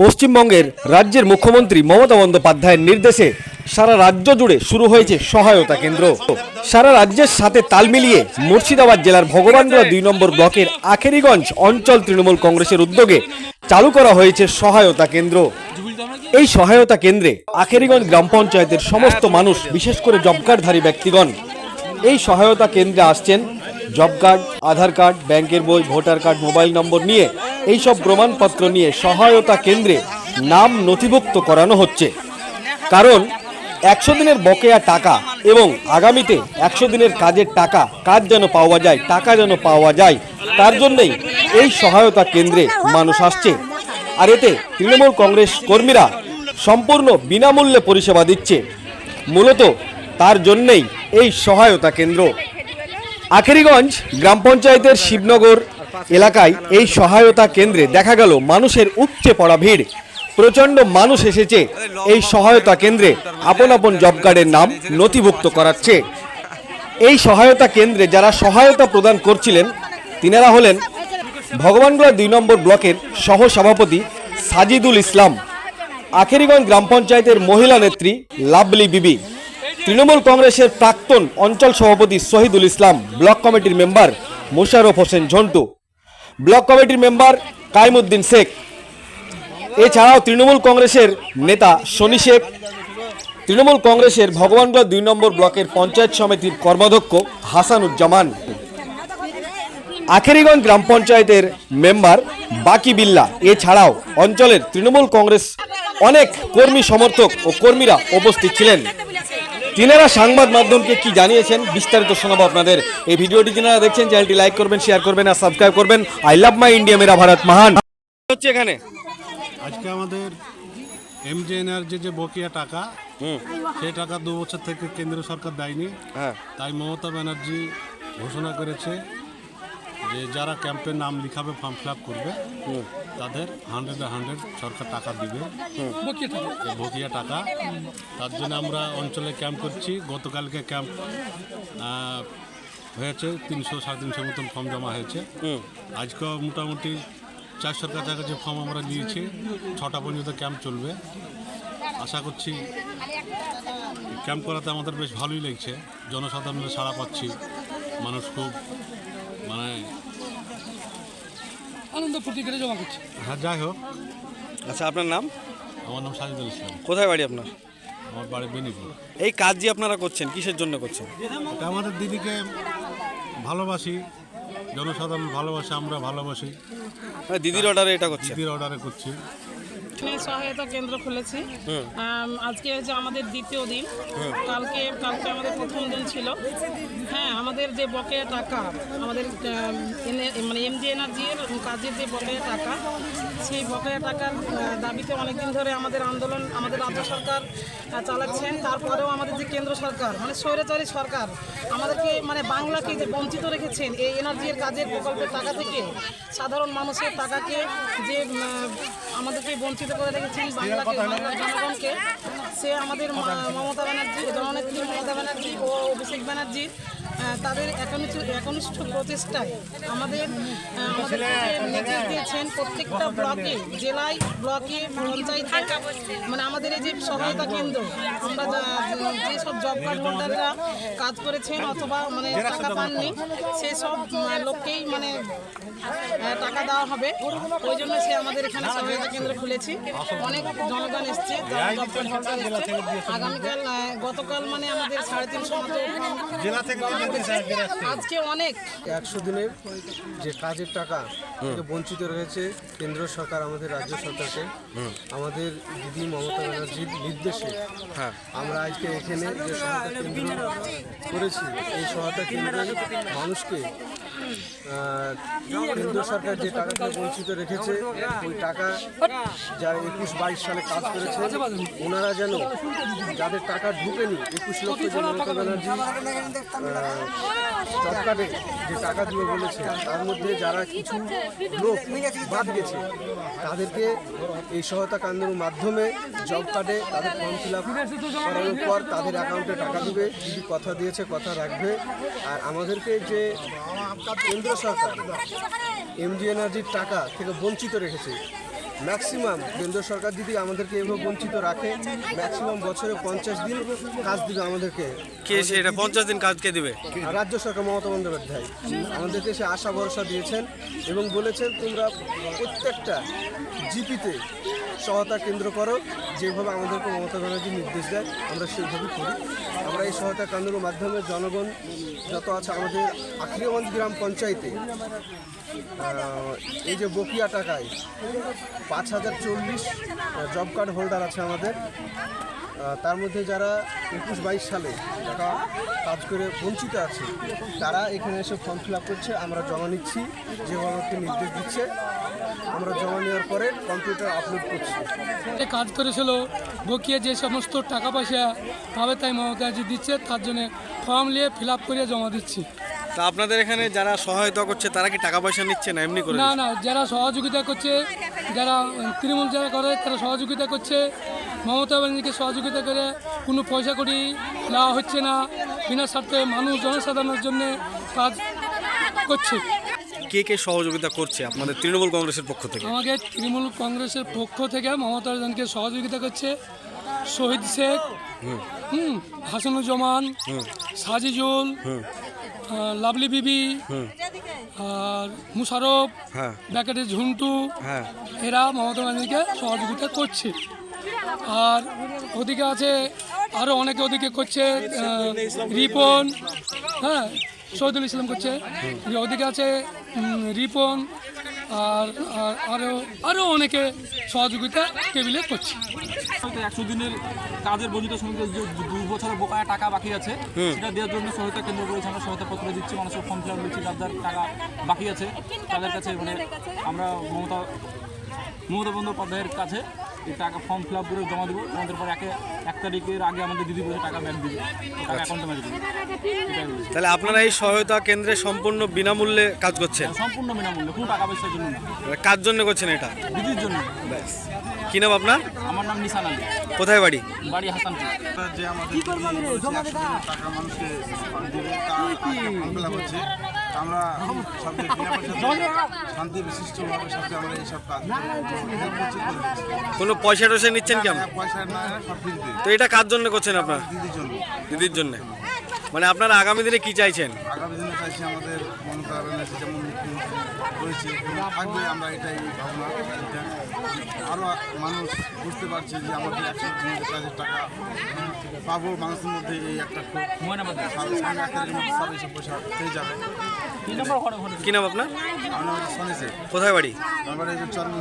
পশ্চিমবঙ্গের রাজ্যের মুখ্যমন্ত্রী মমতা বন্দ্যোপাধ্যায়ের নির্দেশে সারা রাজ্য জুড়ে শুরু হয়েছে সহায়তা কেন্দ্র। সারা রাজ্যের সাথে তাল মিলিয়ে মুর্শিদাবাদ জেলার ভগবানগোলা দুই নম্বর ব্লকের আখেরিগঞ্জ অঞ্চল তৃণমূল কংগ্রেসের উদ্যোগে চালু করা হয়েছে সহায়তা কেন্দ্র। এই সহায়তা কেন্দ্রে আখেরিগঞ্জ গ্রাম পঞ্চায়েতের সমস্ত মানুষ, বিশেষ করে জব কার্ডধারী ব্যক্তিগণ, এই সহায়তা কেন্দ্রে আসছেন। জব কার্ড, আধার কার্ড, ব্যাংকের বই, ভোটার কার্ড, মোবাইল নম্বর নিয়ে এই সব প্রমাণপত্র নিয়ে সহায়তা কেন্দ্রে নাম নথিভুক্ত করানো হচ্ছে। কারণ একশো দিনের বকেয়া টাকা এবং আগামীতে একশো দিনের কাজের টাকা, কাজ যেন পাওয়া যায়, টাকা যেন পাওয়া যায়, তার জন্যই এই সহায়তা কেন্দ্রে মানুষ আসছে। আর এতে তৃণমূল কংগ্রেস কর্মীরা সম্পূর্ণ বিনামূল্যে পরিষেবা দিচ্ছে। মূলত তার জন্যেই এই সহায়তা কেন্দ্র আখেরিগঞ্জ গ্রাম পঞ্চায়েতের শিবনগর এলাকায় এই সহায়তা কেন্দ্রে দেখা গেল মানুষের উপচে পড়া ভিড়। প্রচণ্ড মানুষ এসেছে। এই সহায়তা কেন্দ্রে আপন আপন জব কার্ডের নাম নথিভুক্ত করাচ্ছে। এই সহায়তা কেন্দ্রে যারা সহায়তা প্রদান করছিলেন, তিনারা হলেন ভগবানগোলা দুই নম্বর ব্লকের সহ সভাপতি সাজিদুল ইসলাম, আখেরিগঞ্জ গ্রাম পঞ্চায়েতের মহিলা নেত্রী লাভলি বিবি। তৃণমূল কংগ্রেসের প্রাক্তন অঞ্চল সভাপতি শহীদুল ইসলাম, ব্লক কমিটির মেম্বার মোশাররফ হোসেন ঝন্টু, ব্লক কমিটির মেম্বার কাইমুদ্দিন শেখ। এছাড়াও তৃণমূল কংগ্রেসের নেতা শনি শেখ, তৃণমূল কংগ্রেসের ভগবানগড় দুই নম্বর ব্লকের পঞ্চায়েত সমিতির কর্মাধ্যক্ষ হাসানুজ্জামান। আখেরিগঞ্জ গ্রাম পঞ্চায়েতের মেম্বার বাকি বিল্লা। এছাড়াও অঞ্চলের তৃণমূল কংগ্রেস অনেক কর্মী সমর্থক ও কর্মীরা উপস্থিত ছিলেন। তিনারা সংবাদ মাধ্যমকে কি জানিয়েছেন বিস্তারিত শোনাবো আপনাদের। এই ভিডিওটি যারা দেখছেন চ্যানেলটি লাইক করবেন শেয়ার করবেন আর সাবস্ক্রাইব করবেন। আই লাভ মাই ইন্ডিয়া মেরা ভারত মহান। হচ্ছে এখানে? আজকে আমাদের এমজে এনার্জি যে বকেয়া টাকা সেই টাকা দু বছর থেকে কেন্দ্র সরকার দেয়নি। হ্যাঁ। তাই মমতা ব্যানার্জি ঘোষণা করেছে যে যারা ক্যাম্পে নাম লিখাবে ফর্ম ফিল আপ করবে তাদের হান্ড্রেড হান্ড্রেড সরকার টাকা দিবে। বকেয়া টাকা। তার জন্য আমরা অঞ্চলে ক্যাম্প করছি। গতকালকে ক্যাম্প হয়েছে। তিনশো সাড়ে তিনশো মতন ফর্ম জমা হয়েছে। আজকেও মোটামুটি চারশোর কাছাকাছি ফর্ম আমরা নিয়েছি ছটা পর্যন্ত ক্যাম্প চলবে। আশা করছি ক্যাম্প করাতে আমাদের বেশ ভালোই লাগছে। জনসাধারণের সাড়া পাচ্ছি। মানুষ খুব মানে আনন্দ ফুর্তি করে জমা করছে। হ্যাঁ যাই হোক। আচ্ছা আপনার নাম? আমার নাম সাজিদুল ইসলাম। কোথায় বাড়ি আপনার? আমার বাড়ি বেনিপুর। এই কাজ যে আপনারা করছেন কিসের জন্য করছেন? আমাদের দিদিকে ভালোবাসি জনসাধারণ ভালোবাসে আমরা ভালোবাসি। মানে দিদির অর্ডারে এটা করছি দিদির অর্ডারে করছি। সহায়তা কেন্দ্র খুলেছি। আজকে যে আমাদের দ্বিতীয় দিন কালকে কালকে আমাদের প্রথম দিন ছিল। হ্যাঁ আমাদের যে বকেয়া টাকা আমাদের মানে এমজি এনার্জির কাজের যে বকেয়া টাকা সেই বকেয়া টাকার দাবিতে অনেকদিন ধরে আমাদের আন্দোলন আমাদের রাজ্য সরকার চালাচ্ছেন। তারপরেও আমাদের যে কেন্দ্র সরকার মানে স্বৈরাচারী সরকার আমাদেরকে মানে বাংলাকে যে বঞ্চিত রেখেছেন এই এনার্জির কাজের প্রকল্পের টাকা থেকে সাধারণ মানুষের টাকাকে যে আমাদেরকে বঞ্চিত করে রেখেছেন বাংলাকে জনগণকে সে আমাদের মমতা ব্যানার্জি জননেত্রী মমতা ব্যানার্জি ও অভিষেক ব্যানার্জি তাদের একনিষ্ঠ প্রচেষ্টায় আমাদের নির্দেশ দিয়েছেন প্রত্যেকটা ব্লকে জেলায় ব্লকে পঞ্চায়েত। মানে আমাদের এই যে সহায়তা কেন্দ্র আমরা যেসব জব কার্ড হোল্ডাররা কাজ করেছেন অথবা মানে টাকা পাননি সেই সব লোককেই মানে টাকা দেওয়া হবে। ওই জন্য সে আমাদের এখানে সহায়তা কেন্দ্র খুলেছি। অনেক জনগণ এসছে আগামীকাল গতকাল মানে আমাদের সাড়ে তিনশো মতো আজকে অনেক। একশো দিনের যে কাজের টাকা থেকে বঞ্চিত রয়েছে কেন্দ্র সরকার আমাদের রাজ্য সরকারকে। আমাদের দিদি মমতা ব্যানার্জির নির্দেশে আমরা আজকে এখানে যে সহায়তা কেন্দ্র করেছি এই সহায়তা কেন্দ্রে মানুষকে কেন্দ্র সরকার যে টাকা থেকে বঞ্চিত রেখেছে, ওই টাকা যারা একুশ বাইশ সালে কাজ করেছে, ওনারা যেন যাদের টাকা ঢুকেনি, একুশ লক্ষ যে মমতা ব্যানার্জি কার্ডে যে টাকা দিবে বলেছে, তার মধ্যে যারা কিছু লোক বাদ গেছে, তাদেরকে এই সহায়তা কেন্দ্রের মাধ্যমে জব কার্ডে তাদের ফর্ম ফিল আপ করানোর পর তাদের অ্যাকাউন্টে টাকা দেবে, কথা দিয়েছে, কথা রাখবে। আর আমাদেরকে যে কেন্দ্র সরকার। এমজি এনার্জির টাকা থেকে বঞ্চিত রেখেছে। ম্যাক্সিমাম কেন্দ্র সরকার যদি আমাদেরকে এভাবে বঞ্চিত রাখে ম্যাক্সিমাম বছরে পঞ্চাশ দিন কাজ দিবে আমাদেরকে। কে সে এটা পঞ্চাশ দিন কাজ কে দিবে? রাজ্য সরকার মমতা বন্দ্যোপাধ্যায়। আমাদেরকে সে আশা ভরসা দিয়েছেন এবং বলেছেন তোমরা প্রত্যেকটা জিপিতে সহায়তা কেন্দ্র করো, যেভাবে আমাদেরকে মমতা ব্যানার্জি নির্দেশ দেয়, আমরা সেইভাবে করি। আমরা এই সহায়তা কেন্দ্রের মাধ্যমে জনগণ যত আছে আমাদের আখরিগঞ্জ গ্রাম পঞ্চায়েতে এই যে বকিয়া টাকায় পাঁচ হাজার চল্লিশ জব কার্ড হোল্ডার আছে আমাদের। তার মধ্যে যারা একুশ বাইশ সালে টাকা কাজ করে বঞ্চিত আছে, তারা এখানে এসে ফর্ম ফিল করছে, আমরা জমা নিচ্ছি, যেভাবে আমাকে নির্দেশ দিচ্ছে। আমরা জমা নেওয়ার পরে কম্পিউটার আপলোড করছি। কাজ করেছিল বকিয়ে যে সমস্ত টাকা পয়সা পাবে তাই মমতাজি দিচ্ছে তার জন্য ফর্ম নিয়ে ফিল আপ করে জমা দিচ্ছি। তা আপনাদের এখানে যারা সহায়তা করছে তারা কি টাকা পয়সা নিচ্ছে না এমনি করে? না না যারা সহযোগিতা করছে যারা তৃণমূল যারা করে তারা সহযোগিতা করছে। মমতা ব্যানার্জিকে সহযোগিতা করে কোনো পয়সা করি নেওয়া হচ্ছে না বিনা স্বার্থে মানুষ জনসাধারণের জন্য কাজ করছে। কে কে সহযোগিতা করছে আপনাদের তৃণমূল কংগ্রেসের পক্ষ থেকে? আমাকে তৃণমূল কংগ্রেসের পক্ষ থেকে মমতা ব্যানার্জিকে সহযোগিতা করছে শহীদ শেখ হুম। হাসানুজ্জামান সাজিজুল লাভলি বিবি আর মুশারফ হ্যাঁ। ব্যাকেটের ঝুন্টু হ্যাঁ। এরা মমতা ব্যানার্জিকে সহযোগিতা করছে। আর ওদিকে আছে আরও অনেকে ওদিকে করছে রিপন হ্যাঁ শহীদুল ইসলাম করছে। ওদিকে আছে রিপন আর আর আরও আরও অনেকে সহযোগিতা টেবিলে করছে। একশো দিনের কাজের বঞ্চিত শ্রমিকদের যে দুই বছরের বোকায় টাকা বাকি আছে সেটা দেওয়ার জন্য সহায়তা কেন্দ্র করেছে আমরা সহায়তা পত্র দিচ্ছি মানুষের ফর্ম ফিল আপ দিচ্ছি যার যার টাকা বাকি আছে তাদের কাছে মানে আমরা মমতা মমতা বন্দ্যোপাধ্যায়ের কাছে এই টাকা ফর্ম ফিল আপ করে জমা দেবো। আমাদের পর একে এক তারিখের আগে আমাদের দিদি বলে টাকা ব্যাংক দিবে। টাকা অ্যাকাউন্টে মেরে দেবে। তাহলে আপনারা এই সহায়তা কেন্দ্রে সম্পূর্ণ বিনামূল্যে কাজ করছেন? সম্পূর্ণ বিনামূল্যে কোনো টাকা পয়সার জন্য না। কার জন্য করছেন এটা? দিদির জন্য। কি নাম আপনার? আমার নাম নিশান আলী। কোথায় বাড়ি? বাড়ি হাসানপুর। যে আমাদের টাকা মানুষকে দেবে তার হচ্ছে। আমরা সবচেয়ে বিনা পয়সাতে শান্তি বিশিষ্টভাবে সাথে আমরা এইসব কাজ। কোনো পয়সা টয়সা নিচ্ছেন কেমন পয়সা না সব ফ্রিতে তো এটা কার জন্য করছেন আপনার? দিদির জন্য। দিদির জন্য। মানে আপনারা আগামী দিনে কি চাইছেন? আগামী দিনে চাইছি আমাদের মমতা ব্যানার্জি যেমন মুখ্যমন্ত্রী থাকবে আমরা এটাই ভাবনা আরও মানুষ বুঝতে পারছে যে আমাদের একশো পঞ্চাশ হাজার টাকা পাবো মানুষের মধ্যে এই একটা এইসব পয়সা পেয়ে যাবে কি নাম আপনার? আমরা কোথায় বাড়ি? আমার এই যে চরমন